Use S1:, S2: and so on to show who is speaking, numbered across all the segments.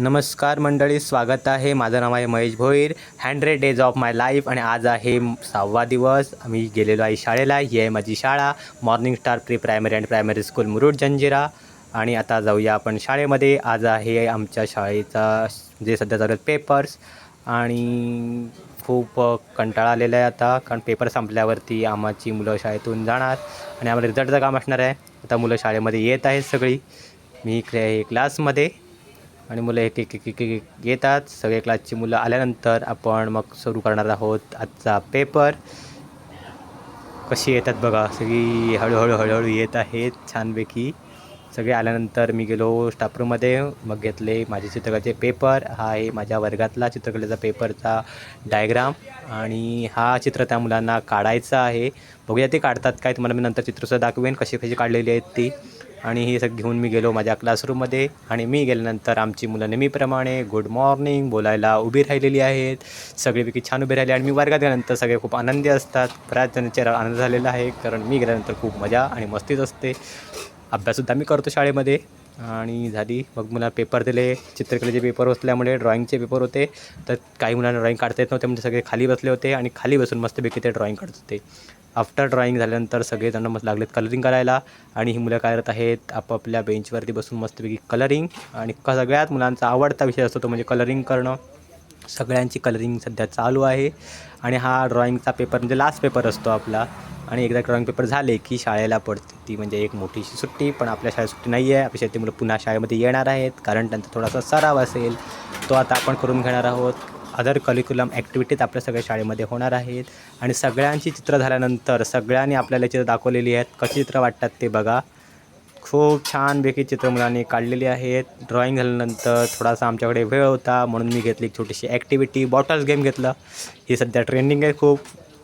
S1: नमस्कार मंडळी स्वागत आहे. माझं नाव आहे Mahesh Bhoir. Hundred days of my life आणि आज आहे सहावा दिवस. आम्ही गेलेलो आहे शाळेला. ही आहे माझी शाळा. Morning star pre primary and primary school Murud Janjira. आणि आता जाऊया आपण शाळेमध्ये. आज आहे आमच्या शाळेचा जे सध्या चालू आहेत पेपर्स आणि खूप कंटाळा आलेला आहे आता. कारण पेपर संपल्यावरती आम्हाची मुलं शाळेतून जाणार. आणि आम्हाला रिझल्टचं काम असणार आहे. आता मुलं शाळेमध्ये येत आहेत सगळी. मी इकडे आहे क्लासमध्ये आणि मुलं एक एक एक एक येतात. सगळे क्लासची मुलं आल्यानंतर आपण मग सुरू करणार आहोत आजचा पेपर कशी येतात बघा सगळी हळूहळू हळूहळू येत आहेत छानपैकी. सगळे आल्यानंतर मी गेलो स्टाफरूममध्ये मग घेतले माझे चित्रकलेचे पेपर हा आहे माझ्या वर्गातला चित्रकलेचा पेपरचा डायग्राम आणि हा चित्र त्या मुलांना काढायचा आहे. बघूया ते काढतात काय तुम्हाला मी नंतर चित्रसुद्धा दाखवेन कशी कशी काढलेली आहेत ती. आणि हे सगळं घेऊन मी गेलो माझ्या क्लासरूममध्ये आणि मी गेल्यानंतर आमची मुलं नेहमीप्रमाणे गुड मॉर्निंग बोलायला उभी राहिलेली आहेत. सगळीपैकी छान उभी राहिली आणि मी वर्गात गेल्यानंतर सगळे खूप आनंदी असतात. बऱ्याच जणांचे आनंद झालेला आहे. कारण मी गेल्यानंतर खूप मजा आणि मस्तीच असते. अभ्याससुद्धा मी करतो शाळेमध्ये. आणि झाली. मग मला पेपर दिले. चित्रकलेचे पेपर असल्यामुळे ड्रॉईंगचे पेपर होते. तर काही मुलांना ड्रॉईंग काढता येत नव्हते म्हणजे सगळे खाली बसले होते आणि खाली बसून मस्तपैकी ते ड्रॉइंग काढत होते. आफ्टर ड्रॉईंग झाल्यानंतर सगळेजण मस्त लागलेत कलरिंग करायला आणि ही मुलं काय करत आहेत आपापल्या बेंचवरती बसून मस्तपैकी कलरिंग आणि क सगळ्यात मुलांचा आवडता विषय असतो तो म्हणजे कलरिंग करणं. सगळ्यांची कलरिंग सध्या चालू आहे आणि हा ड्रॉईंगचा पेपर म्हणजे लास्ट पेपर असतो आपला. आणि एकदा ड्रॉईंग पेपर झाले की शाळेला पडते. ती म्हणजे एक मोठीशी सुट्टी पण आपल्या शाळेत सुट्टी नाही आहे आपल्या शाळेतील मुलं पुन्हा शाळेमध्ये येणार आहेत. कारण त्यांचा थोडासा सराव असेल तो आता आपण करून घेणार आहोत. अदर करिक्युलम ॲक्टिव्हिटीज आपल्या सगळ्या शाळेमध्ये होणार आहेत. आणि सगळ्यांची चित्र झाल्यानंतर सगळ्यांनी आपल्याला चित्र दाखवलेली आहेत. कशी चित्र वाटतात ते बघा. खूप छानपैकी चित्र मुलांनी काढलेली आहेत. ड्रॉईंग झाल्यानंतर थोडासा आमच्याकडे वेळ होता म्हणून मी घेतली एक छोटीशी ॲक्टिव्हिटी बॉटल्स गेम घेतलं. ही सध्या ट्रेंडिंग आहे खूप.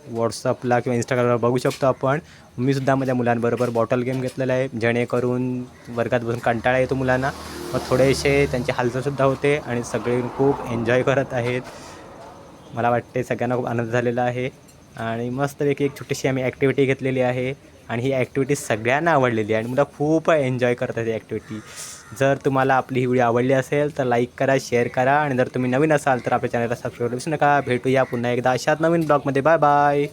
S1: व्हॉट्सअपला किंवा इंस्टाग्रामवर बघू शकतो आपण. मी सुद्धा माझ्या मुलांबरोबर बॉटल गेम घेतलेला आहे. जेणेकरून वर्गात बसून कंटाळा येतो मुलांना. मग थोडेसे त्यांची हालचालसुद्धा होते आणि सगळे खूप एन्जॉय करत आहेत. मला वाटते सगळ्यांना खूप आनंद झालेला आहे. आणि मस्तपैकी एक छोटीशी आम्ही ॲक्टिव्हिटी घेतलेली आहे. आणि ही ॲक्टिव्हिटी सगळ्यांना आवडलेली आहे. आणि मुलं खूप एन्जॉय करतात ही ॲक्टिव्हिटी जर तुम्हाला आपली ही व्हिडिओ आवडली असेल तर लाईक करा शेअर करा. आणि जर तुम्ही नवीन असाल तर आपल्या चॅनलला सबस्क्राईब करू नका. भेटूया पुन्हा एकदा अशाच नवीन ब्लॉगमध्ये बाय बाय